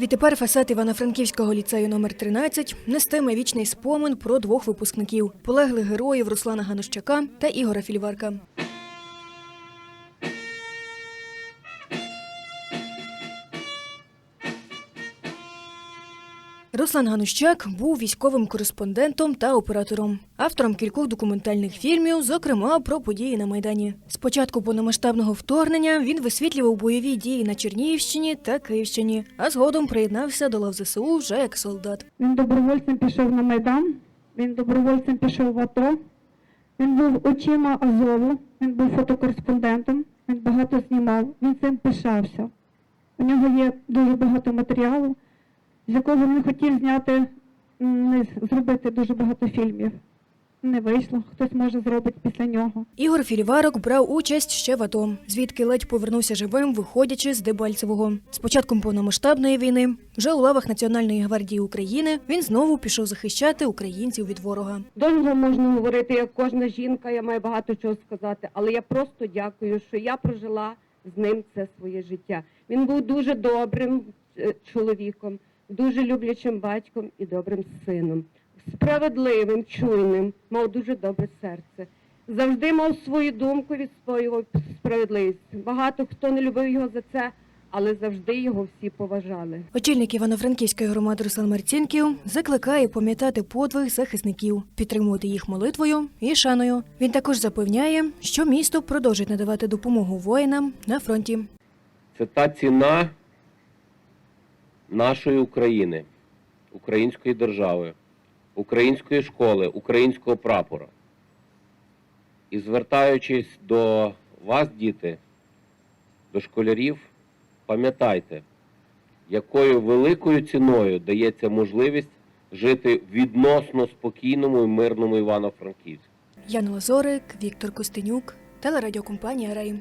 Відтепер фасад Івано-Франківського ліцею номер 13 нестиме вічний спомин про двох випускників полеглих героїв Руслана Ганущака та Ігора Фільварка. Руслан Ганущак був військовим кореспондентом та оператором, автором кількох документальних фільмів, зокрема про події на Майдані. Спочатку повномасштабного вторгнення він висвітлював бойові дії на Чернігівщині та Київщині, а згодом приєднався до лав ЗСУ вже як солдат. Він добровольцем пішов на Майдан, він добровольцем пішов в АТО, він був очима Азову, він був фотокореспондентом, він багато знімав, він цим пишався. У нього є дуже багато матеріалу, з якого він хотів зняти, не зробити дуже багато фільмів. Не вийшло, хтось може зробить після нього. Ігор Фільварок брав участь ще в АТО, звідки ледь повернувся живим, виходячи з Дебальцевого. З початком повномасштабної війни, вже у лавах Національної гвардії України, він знову пішов захищати українців від ворога. Довго можна говорити, як кожна жінка, я маю багато чого сказати, але я просто дякую, що я прожила з ним це своє життя. Він був дуже добрим е, чоловіком, дуже люблячим батьком і добрим сином, справедливим, чуйним, мав дуже добре серце. Завжди мав свою думку, відстоював справедливість. Багато хто не любив його за це, але завжди його всі поважали. Очільник Івано-Франківської громади Руслан Марцінків закликає пам'ятати подвиг захисників, підтримувати їх молитвою і шаною. Він також запевняє, що місто продовжить надавати допомогу воїнам на фронті. Це та ціна нашої України, української держави, української школи, українського прапора. І звертаючись до вас, діти, до школярів, пам'ятайте, якою великою ціною дається можливість жити відносно спокійному і мирному Івано-Франківську. Яна Лазорик, Віктор Костенюк, телерадіокомпанія Рей.